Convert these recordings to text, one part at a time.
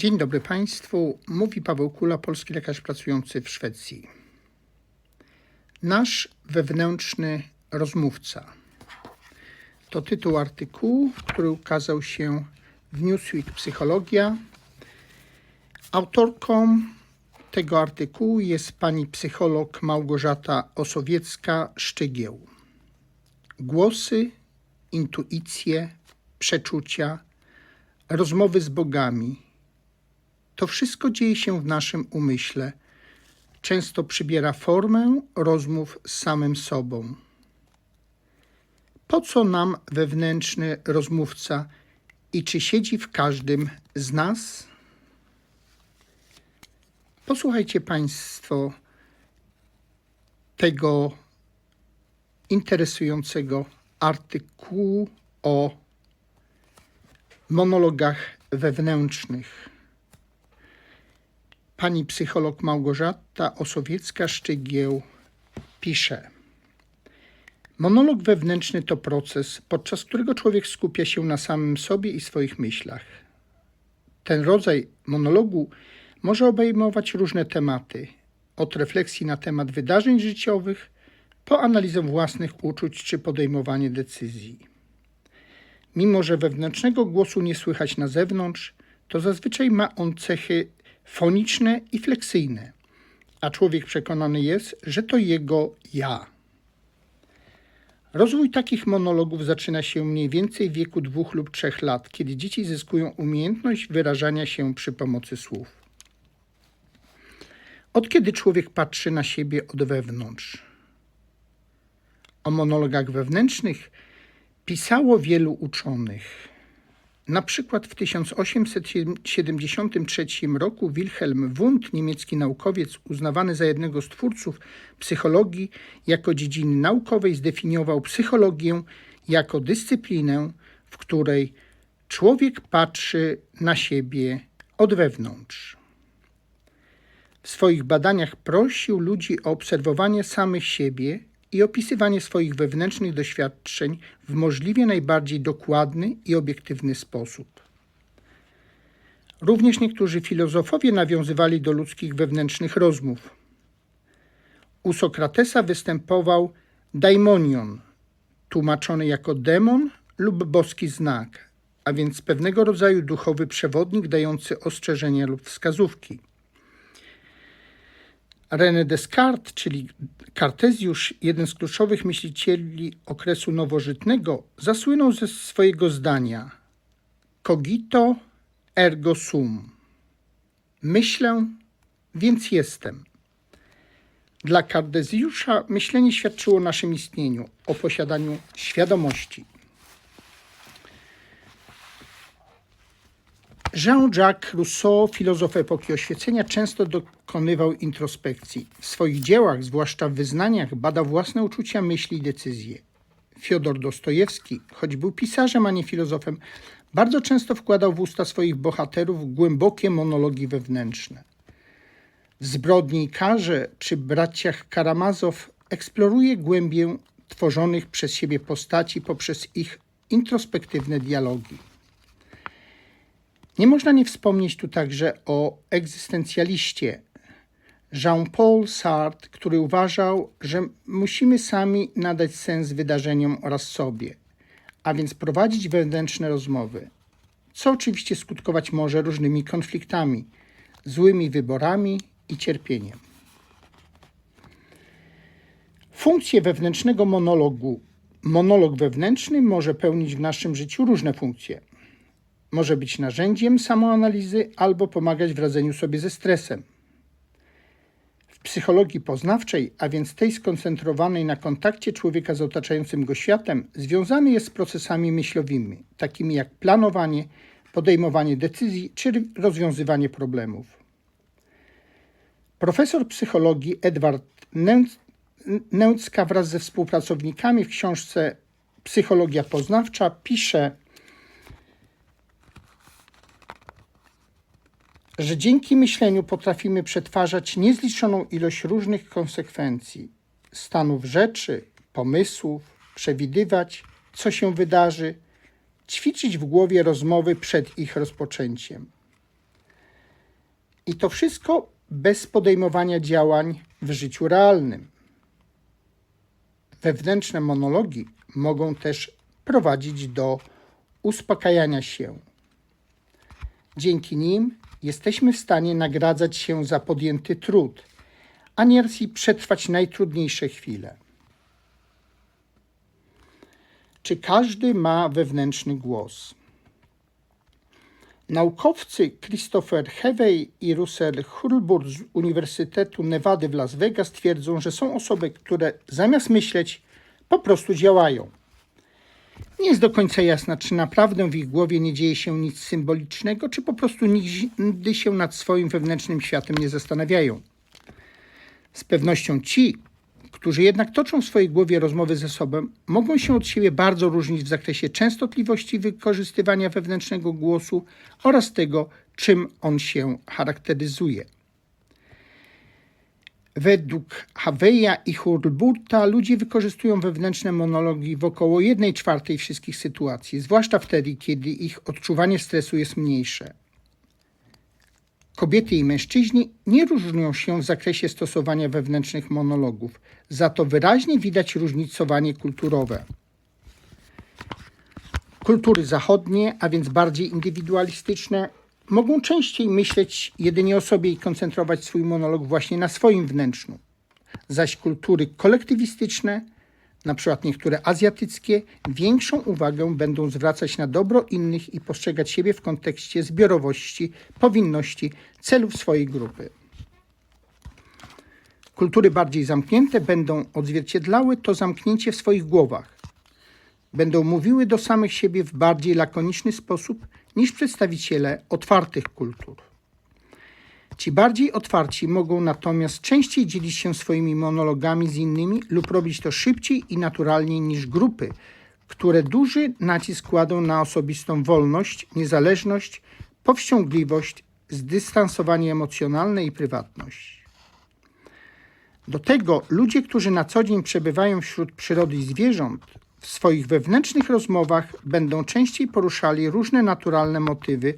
Dzień dobry Państwu. Mówi Paweł Kula, polski lekarz pracujący w Szwecji. Nasz wewnętrzny rozmówca. To tytuł artykułu, który ukazał się w Newsweek Psychologia. Autorką tego artykułu jest pani psycholog Małgorzata Osowiecka-Szczygieł. Głosy, intuicje, przeczucia, rozmowy z bogami. To wszystko dzieje się w naszym umyśle. Często przybiera formę rozmów z samym sobą. Po co nam wewnętrzny rozmówca i czy siedzi w każdym z nas? Posłuchajcie Państwo tego interesującego artykułu o monologach wewnętrznych. Pani psycholog Małgorzata Osowiecka-Szczygieł pisze. Monolog wewnętrzny to proces, podczas którego człowiek skupia się na samym sobie i swoich myślach. Ten rodzaj monologu może obejmować różne tematy, od refleksji na temat wydarzeń życiowych, po analizę własnych uczuć czy podejmowanie decyzji. Mimo, że wewnętrznego głosu nie słychać na zewnątrz, to zazwyczaj ma on cechy foniczne i fleksyjne, a człowiek przekonany jest, że to jego ja. Rozwój takich monologów zaczyna się mniej więcej w wieku dwóch lub trzech lat, kiedy dzieci zyskują umiejętność wyrażania się przy pomocy słów. Od kiedy człowiek patrzy na siebie od wewnątrz? O monologach wewnętrznych pisało wielu uczonych. Na przykład w 1873 roku Wilhelm Wundt, niemiecki naukowiec uznawany za jednego z twórców psychologii jako dziedziny naukowej, zdefiniował psychologię jako dyscyplinę, w której człowiek patrzy na siebie od wewnątrz. W swoich badaniach prosił ludzi o obserwowanie samych siebie i opisywanie swoich wewnętrznych doświadczeń w możliwie najbardziej dokładny i obiektywny sposób. Również niektórzy filozofowie nawiązywali do ludzkich wewnętrznych rozmów. U Sokratesa występował daimonion, tłumaczony jako demon lub boski znak, a więc pewnego rodzaju duchowy przewodnik dający ostrzeżenia lub wskazówki. René Descartes, czyli Kartezjusz, jeden z kluczowych myślicieli okresu nowożytnego, zasłynął ze swojego zdania cogito ergo sum. Myślę, więc jestem. Dla Kardezjusza myślenie świadczyło o naszym istnieniu, o posiadaniu świadomości. Jean-Jacques Rousseau, filozof epoki oświecenia, często dokonywał introspekcji. W swoich dziełach, zwłaszcza w wyznaniach, badał własne uczucia, myśli i decyzje. Fiodor Dostojewski, choć był pisarzem, a nie filozofem, bardzo często wkładał w usta swoich bohaterów głębokie monologi wewnętrzne. W Zbrodni i Karze czy Braciach Karamazow eksploruje głębię tworzonych przez siebie postaci poprzez ich introspektywne dialogi. Nie można nie wspomnieć tu także o egzystencjaliście Jean-Paul Sartre, który uważał, że musimy sami nadać sens wydarzeniom oraz sobie, a więc prowadzić wewnętrzne rozmowy, co oczywiście skutkować może różnymi konfliktami, złymi wyborami i cierpieniem. Funkcje wewnętrznego monologu. Monolog wewnętrzny może pełnić w naszym życiu różne funkcje może być narzędziem samoanalizy albo pomagać w radzeniu sobie ze stresem. W psychologii poznawczej, a więc tej skoncentrowanej na kontakcie człowieka z otaczającym go światem, związany jest z procesami myślowymi, takimi jak planowanie, podejmowanie decyzji czy rozwiązywanie problemów. Profesor psychologii Edward Nęcka wraz ze współpracownikami w książce Psychologia poznawcza pisze, że dzięki myśleniu potrafimy przetwarzać niezliczoną ilość różnych konsekwencji, stanów rzeczy, pomysłów, przewidywać, co się wydarzy, ćwiczyć w głowie rozmowy przed ich rozpoczęciem. I to wszystko bez podejmowania działań w życiu realnym. Wewnętrzne monologi mogą też prowadzić do uspokajania się. Dzięki nim jesteśmy w stanie nagradzać się za podjęty trud, a nieraz i przetrwać najtrudniejsze chwile. Czy każdy ma wewnętrzny głos? Naukowcy Christopher Hevey i Russell Hurlburt z Uniwersytetu Nevady w Las Vegas twierdzą, że są osoby, które zamiast myśleć, po prostu działają. Nie jest do końca jasne, czy naprawdę w ich głowie nie dzieje się nic symbolicznego, czy po prostu nigdy się nad swoim wewnętrznym światem nie zastanawiają. Z pewnością ci, którzy jednak toczą w swojej głowie rozmowy ze sobą, mogą się od siebie bardzo różnić w zakresie częstotliwości wykorzystywania wewnętrznego głosu oraz tego, czym on się charakteryzuje. Według Haveja i Hurlburta ludzie wykorzystują wewnętrzne monologi w około 1 czwartej wszystkich sytuacji, zwłaszcza wtedy, kiedy ich odczuwanie stresu jest mniejsze. Kobiety i mężczyźni nie różnią się w zakresie stosowania wewnętrznych monologów, za to wyraźnie widać różnicowanie kulturowe. Kultury zachodnie, a więc bardziej indywidualistyczne, mogą częściej myśleć jedynie o sobie i koncentrować swój monolog właśnie na swoim wnętrzu. Zaś kultury kolektywistyczne, przykład niektóre azjatyckie, większą uwagę będą zwracać na dobro innych i postrzegać siebie w kontekście zbiorowości, powinności, celów swojej grupy. Kultury bardziej zamknięte będą odzwierciedlały to zamknięcie w swoich głowach. Będą mówiły do samych siebie w bardziej lakoniczny sposób niż przedstawiciele otwartych kultur. Ci bardziej otwarci mogą natomiast częściej dzielić się swoimi monologami z innymi lub robić to szybciej i naturalniej niż grupy, które duży nacisk kładą na osobistą wolność, niezależność, powściągliwość, zdystansowanie emocjonalne i prywatność. Do tego ludzie, którzy na co dzień przebywają wśród przyrody i zwierząt, w swoich wewnętrznych rozmowach będą częściej poruszali różne naturalne motywy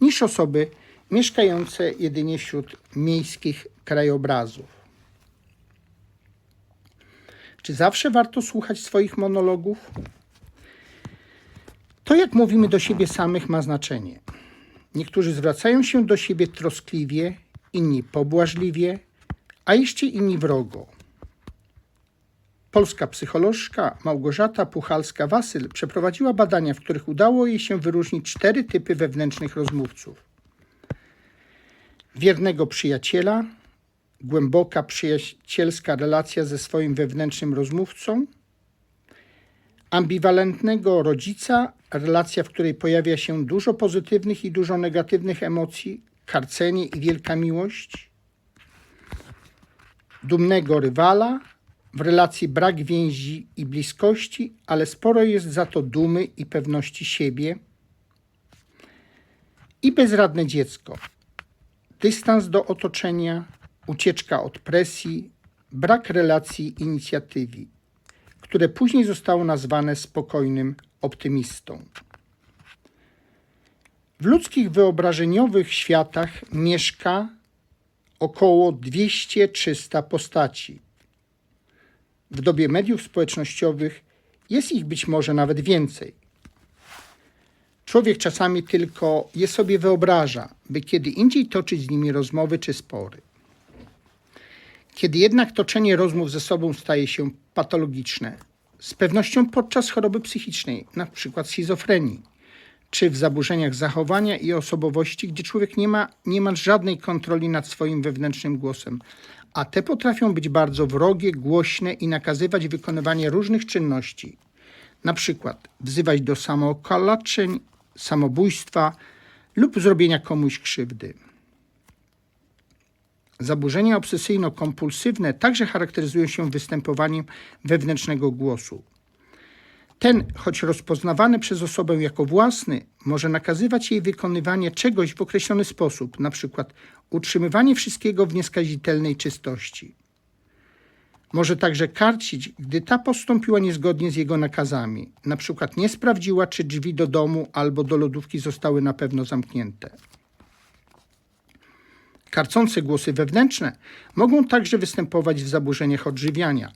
niż osoby mieszkające jedynie wśród miejskich krajobrazów. Czy zawsze warto słuchać swoich monologów? To, jak mówimy do siebie samych, ma znaczenie. Niektórzy zwracają się do siebie troskliwie, inni pobłażliwie, a jeszcze inni wrogo. Polska psycholożka Małgorzata Puchalska-Wasyl przeprowadziła badania, w których udało jej się wyróżnić cztery typy wewnętrznych rozmówców. Wiernego przyjaciela, głęboka przyjacielska relacja ze swoim wewnętrznym rozmówcą, ambiwalentnego rodzica, relacja, w której pojawia się dużo pozytywnych i dużo negatywnych emocji, karcenie i wielka miłość, dumnego rywala, w relacji brak więzi i bliskości, ale sporo jest za to dumy i pewności siebie. I bezradne dziecko. Dystans do otoczenia, ucieczka od presji, brak relacji inicjatywy, które później zostało nazwane spokojnym optymistą. W ludzkich wyobrażeniowych światach mieszka około 200-300 postaci w dobie mediów społecznościowych jest ich być może nawet więcej. Człowiek czasami tylko je sobie wyobraża, by kiedy indziej toczyć z nimi rozmowy czy spory. Kiedy jednak toczenie rozmów ze sobą staje się patologiczne, z pewnością podczas choroby psychicznej, np. schizofrenii, czy w zaburzeniach zachowania i osobowości, gdzie człowiek nie ma niemal żadnej kontroli nad swoim wewnętrznym głosem, a te potrafią być bardzo wrogie, głośne i nakazywać wykonywanie różnych czynności, na przykład wzywać do samookalaczeń, samobójstwa lub zrobienia komuś krzywdy. Zaburzenia obsesyjno-kompulsywne także charakteryzują się występowaniem wewnętrznego głosu. Ten, choć rozpoznawany przez osobę jako własny, może nakazywać jej wykonywanie czegoś w określony sposób, przykład utrzymywanie wszystkiego w nieskazitelnej czystości. Może także karcić, gdy ta postąpiła niezgodnie z jego nakazami, na przykład nie sprawdziła, czy drzwi do domu albo do lodówki zostały na pewno zamknięte. Karcące głosy wewnętrzne mogą także występować w zaburzeniach odżywiania.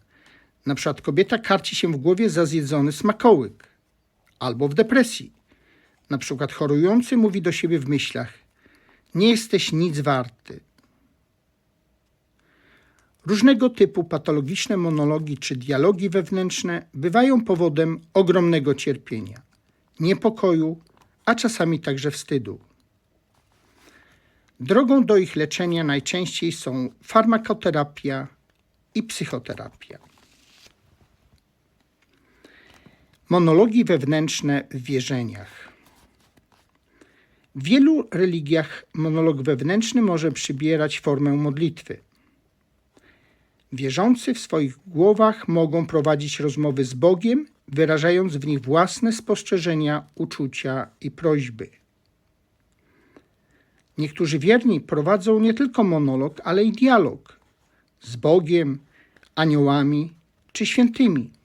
Na przykład kobieta karci się w głowie za zjedzony smakołyk albo w depresji. Na przykład chorujący mówi do siebie w myślach: Nie jesteś nic warty. Różnego typu patologiczne monologi czy dialogi wewnętrzne bywają powodem ogromnego cierpienia, niepokoju, a czasami także wstydu. Drogą do ich leczenia najczęściej są farmakoterapia i psychoterapia. Monologi wewnętrzne w wierzeniach. W wielu religiach monolog wewnętrzny może przybierać formę modlitwy. Wierzący w swoich głowach mogą prowadzić rozmowy z Bogiem, wyrażając w nich własne spostrzeżenia, uczucia i prośby. Niektórzy wierni prowadzą nie tylko monolog, ale i dialog z Bogiem, aniołami czy świętymi.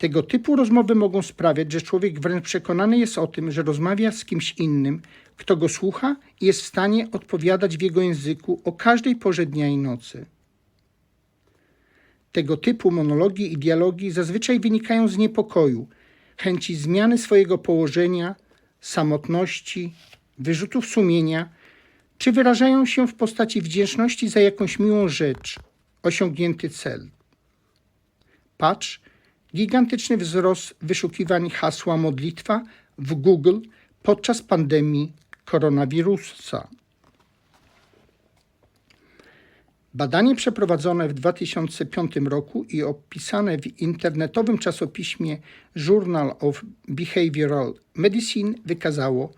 Tego typu rozmowy mogą sprawiać, że człowiek wręcz przekonany jest o tym, że rozmawia z kimś innym, kto go słucha i jest w stanie odpowiadać w jego języku o każdej porze dnia i nocy. Tego typu monologi i dialogi zazwyczaj wynikają z niepokoju, chęci zmiany swojego położenia, samotności, wyrzutów sumienia, czy wyrażają się w postaci wdzięczności za jakąś miłą rzecz, osiągnięty cel. Patrz, gigantyczny wzrost wyszukiwań hasła modlitwa w Google podczas pandemii koronawirusa. Badanie przeprowadzone w 2005 roku i opisane w internetowym czasopiśmie Journal of Behavioral Medicine wykazało,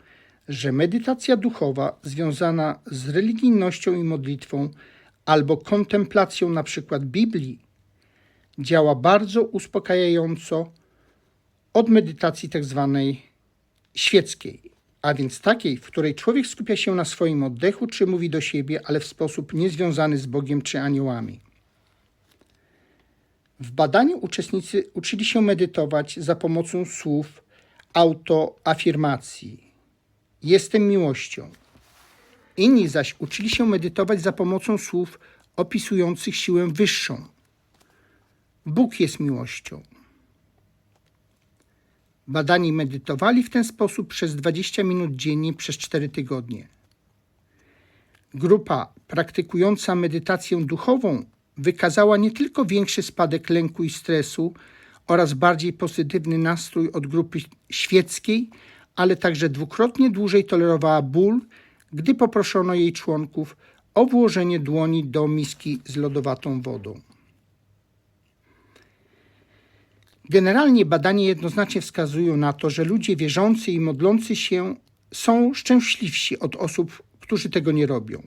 że medytacja duchowa związana z religijnością i modlitwą albo kontemplacją przykład Biblii działa bardzo uspokajająco od medytacji tak zwanej świeckiej, a więc takiej, w której człowiek skupia się na swoim oddechu czy mówi do siebie, ale w sposób niezwiązany z Bogiem czy aniołami. W badaniu uczestnicy uczyli się medytować za pomocą słów autoafirmacji. Jestem miłością. Inni zaś uczyli się medytować za pomocą słów opisujących siłę wyższą. Bóg jest miłością. Badani medytowali w ten sposób przez 20 minut dziennie przez 4 tygodnie. Grupa praktykująca medytację duchową wykazała nie tylko większy spadek lęku i stresu oraz bardziej pozytywny nastrój od grupy świeckiej, ale także dwukrotnie dłużej tolerowała ból, gdy poproszono jej członków o włożenie dłoni do miski z lodowatą wodą. Generalnie badania jednoznacznie wskazują na to, że ludzie wierzący i modlący się są szczęśliwsi od osób, którzy tego nie robią.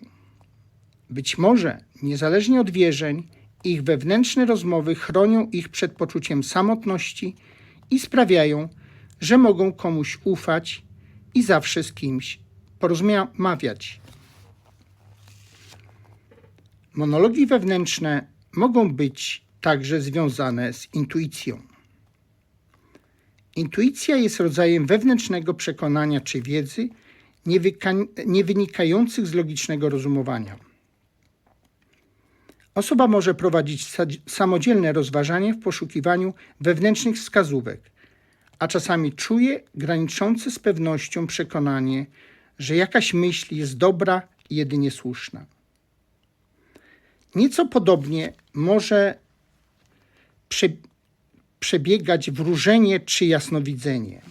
Być może, niezależnie od wierzeń, ich wewnętrzne rozmowy chronią ich przed poczuciem samotności i sprawiają, że mogą komuś ufać i zawsze z kimś porozmawiać. Monologi wewnętrzne mogą być także związane z intuicją. Intuicja jest rodzajem wewnętrznego przekonania czy wiedzy, nie, wynikających z logicznego rozumowania. Osoba może prowadzić samodzielne rozważanie w poszukiwaniu wewnętrznych wskazówek, a czasami czuje graniczące z pewnością przekonanie, że jakaś myśl jest dobra i jedynie słuszna. Nieco podobnie może prze, przebiegać wróżenie czy jasnowidzenie.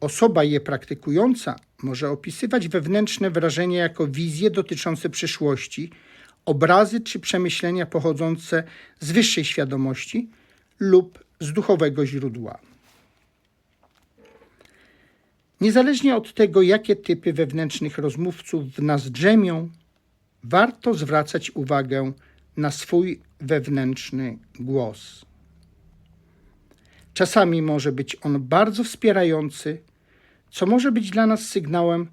Osoba je praktykująca może opisywać wewnętrzne wrażenia jako wizje dotyczące przyszłości, obrazy czy przemyślenia pochodzące z wyższej świadomości lub z duchowego źródła. Niezależnie od tego, jakie typy wewnętrznych rozmówców w nas drzemią, warto zwracać uwagę na swój wewnętrzny głos. Czasami może być on bardzo wspierający, co może być dla nas sygnałem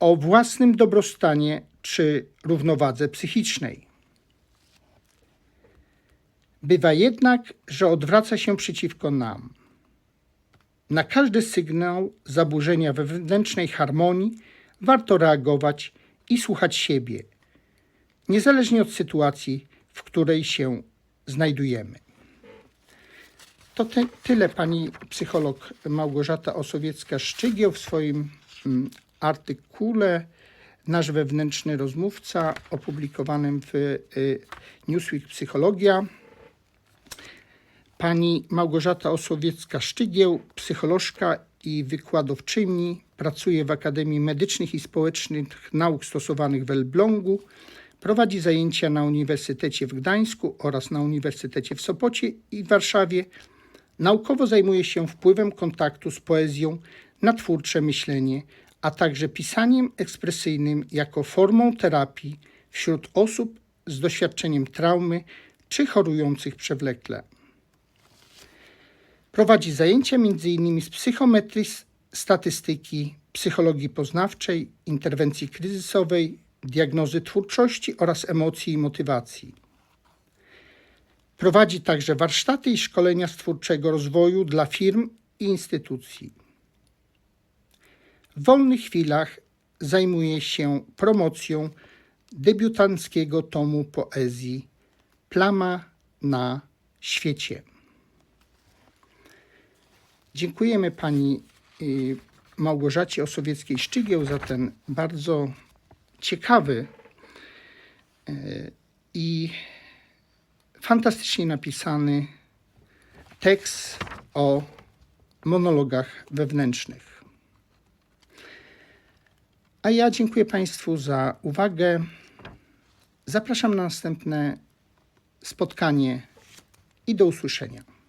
o własnym dobrostanie czy równowadze psychicznej. Bywa jednak, że odwraca się przeciwko nam. Na każdy sygnał zaburzenia wewnętrznej harmonii warto reagować i słuchać siebie, niezależnie od sytuacji, w której się znajdujemy. To ty, tyle pani psycholog Małgorzata Osowiecka-Szczygieł w swoim mm, artykule Nasz wewnętrzny rozmówca opublikowanym w y, Newsweek Psychologia. Pani Małgorzata Osowiecka-Szczygieł, psycholożka i wykładowczyni, pracuje w Akademii Medycznych i Społecznych Nauk Stosowanych w Elblągu. Prowadzi zajęcia na Uniwersytecie w Gdańsku oraz na Uniwersytecie w Sopocie i Warszawie. Naukowo zajmuje się wpływem kontaktu z poezją na twórcze myślenie, a także pisaniem ekspresyjnym jako formą terapii wśród osób z doświadczeniem traumy czy chorujących przewlekle. Prowadzi zajęcia m.in. z psychometrii, statystyki, psychologii poznawczej, interwencji kryzysowej, diagnozy twórczości oraz emocji i motywacji. Prowadzi także warsztaty i szkolenia z twórczego rozwoju dla firm i instytucji. W wolnych chwilach zajmuje się promocją debiutanckiego tomu poezji Plama na świecie. Dziękujemy pani y, Małgorzacie Osowieckiej-Szczygieł za ten bardzo ciekawy y, i fantastycznie napisany tekst o monologach wewnętrznych. A ja dziękuję Państwu za uwagę. Zapraszam na następne spotkanie i do usłyszenia.